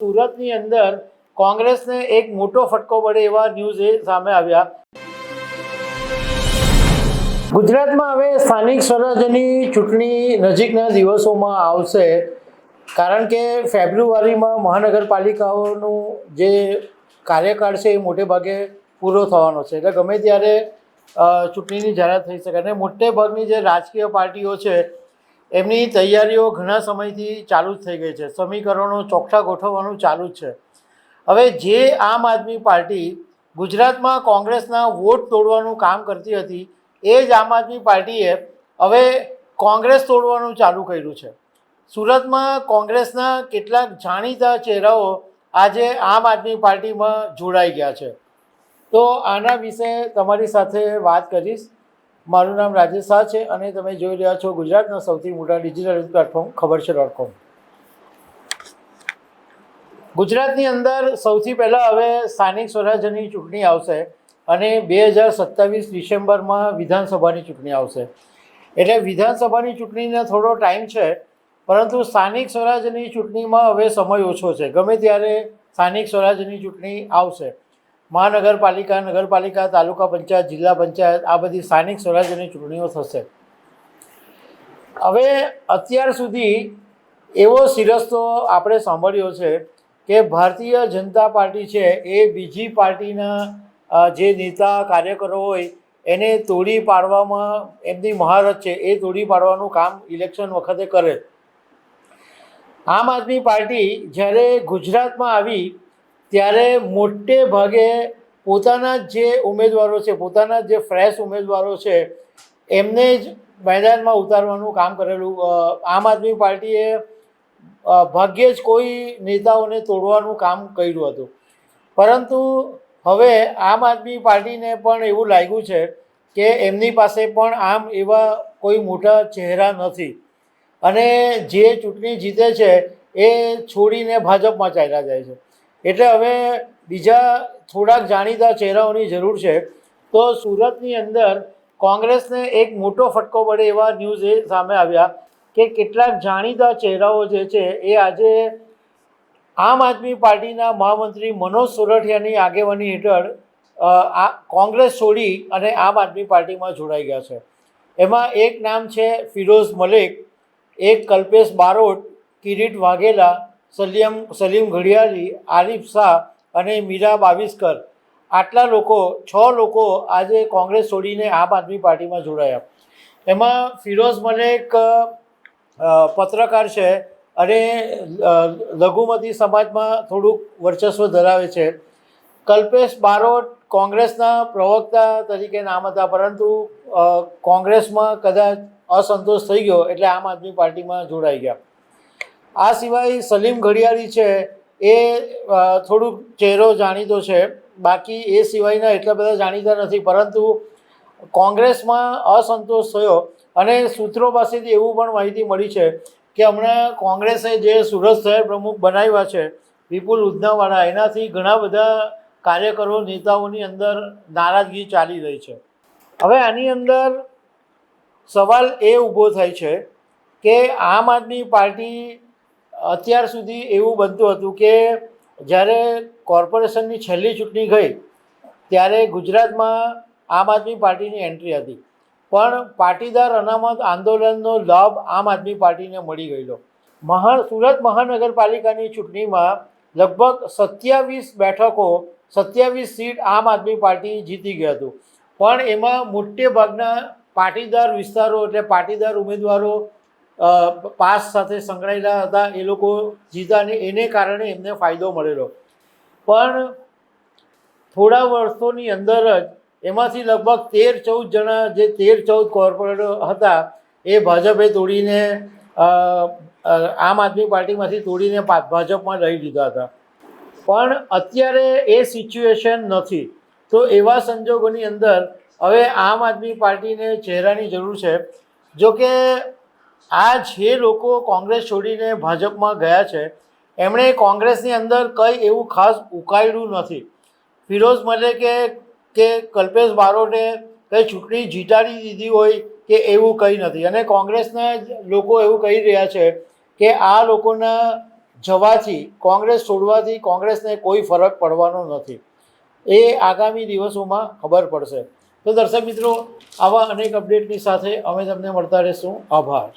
સુરતની અંદર કોંગ્રેસને એક મોટો ફટકો પડે એવા ન્યૂઝ એ સામે આવ્યા. ગુજરાતમાં હવે સ્થાનિક સ્વરાજ્યની ચૂંટણી નજીકના દિવસોમાં આવશે. કારણ કે ફેબ્રુઆરીમાં મહાનગરપાલિકાઓનું જે કાર્યકાળ છે એ મોટે ભાગે પૂરો થવાનો છે. એટલે ગમે ત્યારે ચૂંટણીની જાહેરાત થઈ શકે. અને મોટે ભાગની જે રાજકીય પાર્ટીઓ છે એમની તૈયારીઓ ઘણા સમયથી ચાલુ જ થઈ ગઈ છે. સમીકરણો ચોખ્ખા ગોઠવવાનું ચાલુ જ છે. હવે જે આમ આદમી પાર્ટી ગુજરાતમાં કોંગ્રેસના વોટ તોડવાનું કામ કરતી હતી, એ જ આમ આદમી પાર્ટીએ હવે કોંગ્રેસ તોડવાનું ચાલુ કર્યું છે. સુરતમાં કોંગ્રેસના કેટલાક જાણીતા ચહેરાઓ આજે આમ આદમી પાર્ટીમાં જોડાઈ ગયા છે. તો આના વિશે તમારી સાથે વાત કરીશ. મારું નામ રાજેશ શાહ છે અને તમે જોઈ રહ્યા છો ગુજરાતના સૌથી મોટા ડિજિટલ પ્લેટફોર્મ ખબર છે ડોટ કોમ ગુજરાતની અંદર સૌથી પહેલાં હવે સ્થાનિક સ્વરાજ્યની ચૂંટણી આવશે અને બે હજાર સત્તાવીસ ડિસેમ્બરમાં વિધાનસભાની ચૂંટણી આવશે. એટલે વિધાનસભાની ચૂંટણીને થોડો ટાઈમ છે, પરંતુ સ્થાનિક સ્વરાજ્યની ચૂંટણીમાં હવે સમય ઓછો છે. ગમે ત્યારે સ્થાનિક સ્વરાજ્યની ચૂંટણી આવશે. મહાનગરપાલિકા, નગરપાલિકા, તાલુકા પંચાયત, જિલ્લા પંચાયત આ બધી સ્થાનિક સ્વરાજ્યની ચૂંટણીઓ થશે. હવે અત્યાર સુધી એવો સિરસ્તો આપણે સાંભળ્યો છે કે ભારતીય જનતા પાર્ટી છે એ બીજી પાર્ટીના જે નેતા, કાર્યકરો હોય, એને તોડી પાડવામાં, એમની મહારત છે, એ તોડી પાડવાનું કામ ઇલેક્શન વખતે કરે. આમ આદમી પાર્ટી જ્યારે ગુજરાતમાં આવી ત્યારે મોટે ભાગે પોતાના જ ઉમેદવારો છે, પોતાના જે ફ્રેશ ઉમેદવારો છે, એમને જ મેદાનમાં ઉતારવાનું કામ કરેલું. આમ આદમી પાર્ટીએ ભાગ્યે જ કોઈ નેતાઓને તોડવાનું કામ કર્યું હતું. પરંતુ હવે આમ આદમી પાર્ટીને પણ એવું લાગ્યું છે કે એમની પાસે પણ આમ એવા કોઈ મોટા ચહેરા નથી. અને જે ચૂંટણી જીતે છે, એ છોડીને ભાજપમાં ચાલ્યા જાય છે. એટલે હવે બીજા થોડાક જાણીતા ચહેરાઓની જરૂર છે. તો સુરતની અંદર કોંગ્રેસને એક મોટો ફટકો પડે એવા ન્યૂઝ એ સામે આવ્યા કે કેટલાક જાણીતા ચહેરાઓ જે છે એ આજે આમ આદમી પાર્ટીના મહામંત્રી મનોજ સોરઠિયાની આગેવાની હેઠળ આ કોંગ્રેસ છોડી અને આમ આદમી પાર્ટીમાં જોડાઈ ગયા છે. એમાં એક નામ છે ફિરોઝ મલિક, એક કલ્પેશ બારોટ, કિરીટ વાઘેલા સલિયમ સલીમ ઘડિયાળી, આરિફ શાહ અને મીરા બાવિસ્કર. આટલા લોકો, છ લોકો આજે કોંગ્રેસ છોડીને આમ આદમી પાર્ટીમાં જોડાયા. એમાં ફિરોઝ મલેક પત્રકાર છે અને લઘુમતી સમાજમાં થોડુંક વર્ચસ્વ ધરાવે છે. કલ્પેશ બારોટ કોંગ્રેસના પ્રવક્તા તરીકે નામ હતા, પરંતુ કોંગ્રેસમાં કદાચ અસંતોષ થઈ ગયો એટલે આમ આદમી પાર્ટીમાં જોડાઈ ગયા. આ સિવાય સલીમ ઘડિયાળી છે, એ થોડુંક ચહેરો જાણીતો છે. બાકી એ સિવાયના એટલા બધા જાણીતા નથી. પરંતુ કોંગ્રેસમાં અસંતોષ થયો અને સૂત્રો પાસેથી એવું પણ માહિતી મળી છે કે હમણાં કોંગ્રેસે જે સુરત શહેર પ્રમુખ બનાવ્યા છે, વિપુલ ઉધનાવાળા, એનાથી ઘણા બધા કાર્યકરો, નેતાઓની અંદર નારાજગી ચાલી રહી છે. હવે આની અંદર સવાલ એ ઊભો થાય છે કે આમ આદમી પાર્ટી અત્યાર સુધી એવું બનતું હતું કે જ્યારે કોર્પોરેશનની છેલ્લી ચૂંટણી ગઈ, ત્યારે ગુજરાતમાં આમ આદમી પાર્ટીની એન્ટ્રી હતી. પણ પાટીદાર અનામત આંદોલનનો લાભ આમ આદમી પાર્ટીને મળી ગયેલો. મહા સુરત મહાનગરપાલિકાની ચૂંટણીમાં લગભગ સત્યાવીસ બેઠકો, સત્યાવીસ સીટ આમ આદમી પાર્ટી જીતી ગયું હતું. પણ એમાં મોટે ભાગના પાટીદાર વિસ્તારો એટલે પાટીદાર ઉમેદવારો પાસ સાથે સંકળાયેલા હતા, એ લોકો જીતા ને એને કારણે એમને ફાયદો મળેલો. પણ થોડા વર્ષોની અંદર જ એમાંથી લગભગ તેર ચૌદ જણા, જે તેર ચૌદ કોર્પોરેટરો હતા, એ ભાજપે તોડીને આમ આદમી પાર્ટીમાંથી તોડીને ભાજપમાં લઈ લીધા હતા. પણ અત્યારે એ સિચ્યુએશન નથી. તો એવા સંજોગોની અંદર હવે આમ આદમી પાર્ટીને ચહેરાની જરૂર છે. જો કે આ જે લોકો કોંગ્રેસ છોડીને ભાજપમાં ગયા છે, એમણે કોંગ્રેસની અંદર કંઈ એવું ખાસ ઉકાળ્યું નથી. ફિરોઝ મલિકે કે કલ્પેશ બારોટે કંઈ ચૂંટણી જીતાડી દીધી હોય કે એવું કંઈ નથી. અને કોંગ્રેસના લોકો એવું કહી રહ્યા છે કે આ લોકોના જવાથી, કોંગ્રેસ છોડવાથી કોંગ્રેસને કોઈ ફરક પડવાનો નથી. એ આગામી દિવસોમાં ખબર પડશે. તો દર્શક મિત્રો, આવા અનેક અપડેટની સાથે અમે તમને મળતા રહીશું. આભાર.